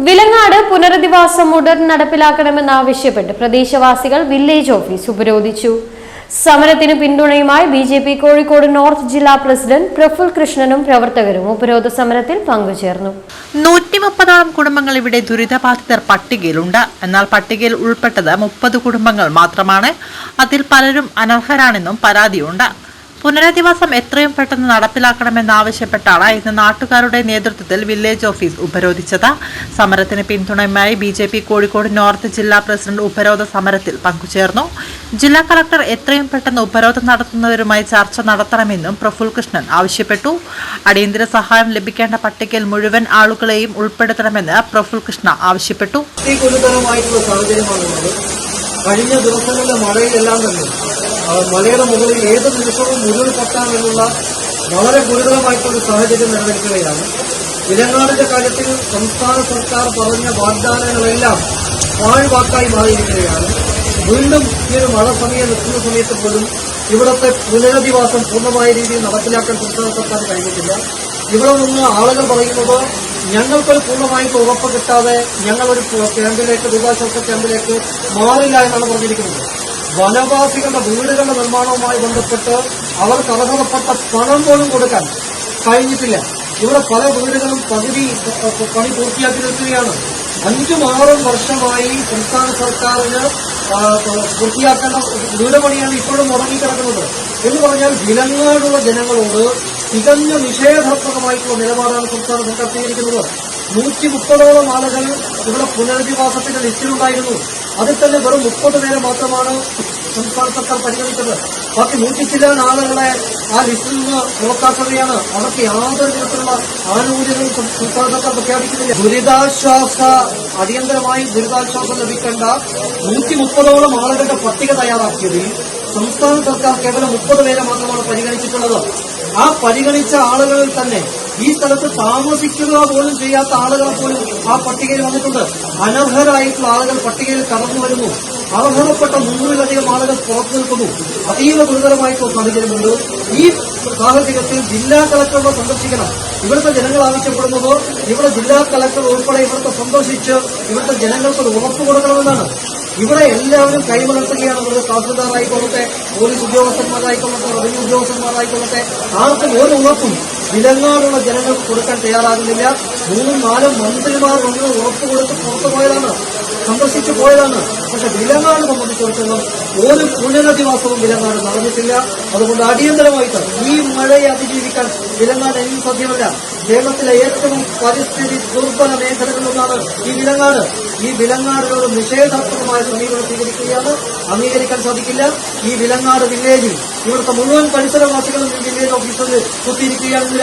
വിലങ്ങാട് പുനരധിവാസം ഉടൻ നടപ്പിലാക്കണമെന്നാവശ്യപ്പെട്ട് പ്രദേശവാസികൾ വില്ലേജ് ഓഫീസ് ഉപരോധിച്ചു. സമരത്തിന് പിന്തുണയുമായി B J P Kozhikode north ജില്ലാ പ്രസിഡന്റ് പ്രഫുൽ കൃഷ്ണനും പ്രവർത്തകരും ഉപരോധ സമരത്തിൽ പങ്കുചേർന്നു. നൂറ്റി മുപ്പതോളം കുടുംബങ്ങൾ ഇവിടെ ദുരിതബാധിതർ പട്ടികയിലുണ്ട്. എന്നാൽ പട്ടികയിൽ ഉൾപ്പെട്ടത് മുപ്പത് കുടുംബങ്ങൾ മാത്രമാണ്. അതിൽ പലരും അനർഹരാണെന്നും പരാതിയുണ്ട്. പുനരധിവാസം എത്രയും പെട്ടെന്ന് നടപ്പിലാക്കണമെന്നാവശ്യപ്പെട്ടാണ് ഇന്ന് നാട്ടുകാരുടെ നേതൃത്വത്തിൽ വില്ലേജ് ഓഫീസ് ഉപരോധിച്ചത്. സമരത്തിന് പിന്തുണയുമായി B J P Kozhikode north ജില്ലാ പ്രസിഡന്റ് ഉപരോധ സമരത്തിൽ പങ്കുചേർന്നു. ജില്ലാ കളക്ടർ എത്രയും പെട്ടെന്ന് ഉപരോധം നടത്തുന്നവരുമായി ചർച്ച നടത്തണമെന്നും പ്രഫുൽ കൃഷ്ണൻ ആവശ്യപ്പെട്ടു. അടിയന്തര സഹായം ലഭിക്കേണ്ട പട്ടികയിൽ മുഴുവൻ ആളുകളെയും ഉൾപ്പെടുത്തണമെന്ന് പ്രഫുൽ കൃഷ്ണ ആവശ്യപ്പെട്ടു. കഴിഞ്ഞ ദിവസങ്ങളിലെ മഴയിലെല്ലാം തന്നെ മലയുടെ മുകളിൽ ഏത് നിമിഷവും ഉരുൾപൊട്ടാമെന്നുള്ള വളരെ ഗുരുതരമായിട്ടുള്ള സാഹചര്യം നിലനിൽക്കുകയാണ്. ഇലങ്ങാടിന്റെ കാര്യത്തിൽ സംസ്ഥാന സർക്കാർ പറഞ്ഞ വാഗ്ദാനങ്ങളെല്ലാം പാഴ്വാക്കായി മാറിയിരിക്കുകയാണ്. വീണ്ടും ഈ ഒരു മഴ സമയം നിൽക്കുന്ന സമയത്ത് പോലും ഇവിടുത്തെ പുനരധിവാസം പൂർണമായ രീതിയിൽ നടപ്പിലാക്കാൻ സംസ്ഥാന സർക്കാർ കഴിഞ്ഞിട്ടില്ല. ഇവിടെ നിന്ന് ആളുകൾ പറയുന്നത് ഞങ്ങൾക്കൊരു പൂർണമായിട്ട് ഉറപ്പ് കിട്ടാതെ ഞങ്ങളൊരു ക്യാമ്പിലേക്ക് ദുരിതാശ്വാസ ക്യാമ്പിലേക്ക് മാറില്ല എന്നാണ് പറഞ്ഞിരിക്കുന്നത്. വനവാസികളുടെ വീടുകളുടെ നിർമ്മാണവുമായി ബന്ധപ്പെട്ട് അവർക്ക് അർഹതപ്പെട്ട പണം പോലും കൊടുക്കാൻ കഴിഞ്ഞിട്ടില്ല. ഇവിടെ പല വീടുകളും പകുതി പണി പൂർത്തിയാക്കി നിൽക്കുകയാണ്. അഞ്ചും ആറും വർഷമായി സംസ്ഥാന സർക്കാരിന് പൂർത്തിയാക്കേണ്ട വീട് പണിയാണ് ഇപ്പോഴും മുടങ്ങിക്കിടക്കുന്നത് എന്ന് പറഞ്ഞാൽ വിലങ്ങാടുള്ള ജനങ്ങളോട് തികഞ്ഞ നിഷേധാത്മകമായിട്ടുള്ള നിലപാടാണ് സംസ്ഥാന സർക്കാർ സ്വീകരിക്കുന്നത്. നൂറ്റി മുപ്പതോളം ആളുകൾ ഇവിടെ പുനരധിവാസത്തിന്റെ ലിസ്റ്റിലുണ്ടായിരുന്നു. അതിൽ തന്നെ വെറും മുപ്പത് പേരെ മാത്രമാണ് സംസ്ഥാന സർക്കാർ പരിഗണിച്ചത്. ബാക്കി നൂറ്റി ചില ആളുകളെ ആ ലിസ്റ്റിൽ നിന്ന് പുറത്താക്കുകയാണ്. അവർക്ക് യാതൊരു വിധത്തിലുള്ള ആനുകൂല്യങ്ങളും സംസ്ഥാന സർക്കാർ പ്രഖ്യാപിക്കുന്നില്ല. ദുരിതാശ്വാസ അടിയന്തരമായി ദുരിതാശ്വാസം ലഭിക്കേണ്ട നൂറ്റി മുപ്പതോളം ആളുകളുടെ പട്ടിക തയ്യാറാക്കിയതിൽ സംസ്ഥാന സർക്കാർ കേവലം മുപ്പത് പേരെ മാത്രമാണ് പരിഗണിച്ചിട്ടുള്ളത്. ആ പരിഗണിച്ച ആളുകളിൽ തന്നെ ഈ സ്ഥലത്ത് താമസിക്കുക പോലും ചെയ്യാത്ത ആളുകളെ പോലും ആ പട്ടികയിൽ വന്നിട്ടുണ്ട്. അനർഹരായിട്ടുള്ള ആളുകൾ പട്ടികയിൽ കടന്നു വരുന്നു. അർഹതപ്പെട്ട നൂറിലധികം ആളുകൾ പുറത്തു നിൽക്കുന്നു. അതീവ ഗുരുതരമായിട്ടുള്ള സാഹചര്യമുണ്ട്. ഈ സാഹചര്യത്തിൽ ജില്ലാ കളക്ടറുടെ സന്ദർശിക്കണം. ഇവിടുത്തെ ജനങ്ങൾ ആവശ്യപ്പെടുന്നത് ഇവിടെ ജില്ലാ കളക്ടർ ഉൾപ്പെടെ ഇവിടുത്തെ സന്ദർശിച്ച് ഇവിടുത്തെ ജനങ്ങൾക്ക് ഉറപ്പ് കൊടുക്കണമെന്നാണ്. ഇവിടെ എല്ലാവരും കൈമലർത്തുകയാണുള്ളത് തഹസിൽദാറായിക്കൊള്ളട്ടെ പോലീസ് ഉദ്യോഗസ്ഥന്മാരായിക്കൊള്ളട്ടെ റവന്യൂ ഉദ്യോഗസ്ഥന്മാരായിക്കൊള്ളട്ടെ. ആർക്കും ഒരു ഉറപ്പും വിലങ്ങാടുള്ള ജനങ്ങൾക്ക് കൊടുക്കാൻ തയ്യാറാകുന്നില്ല. മൂന്നും നാലും മന്ത്രിമാർ വന്ന് ഉറപ്പ് കൊടുത്ത് പുറത്തു പോയതാണ് സന്ദർശിച്ചു പോയതാണ്. പക്ഷെ വിലങ്ങാട് സംബന്ധിച്ചിടത്തോളം ഒരു പുനരധിവാസവും വിലങ്ങാട് നടന്നിട്ടില്ല. അതുകൊണ്ട് അടിയന്തരമായിട്ട് ഈ മഴയെ അതിജീവിക്കാൻ വിലങ്ങാട് ഇനിയും സാധ്യമല്ല. കേരളത്തിലെ ഏറ്റവും പരിസ്ഥിതി ദുർബല മേഖലകളിലൊന്നാണ് ഈ വിലങ്ങാട്. ഈ വിലങ്ങാടിനോട് നിഷേധാത്മകമായ സമീപനം സ്വീകരിക്കുകയാണ്. അംഗീകരിക്കാൻ സാധിക്കില്ല. ഈ വിലങ്ങാട് വില്ലേജിൽ ഇവിടുത്തെ മുഴുവൻ പരിസരവാസികളും ഈ വില്ലേജ് ഓഫീസറിൽ കുത്തിയിരിക്കുകയാണ്.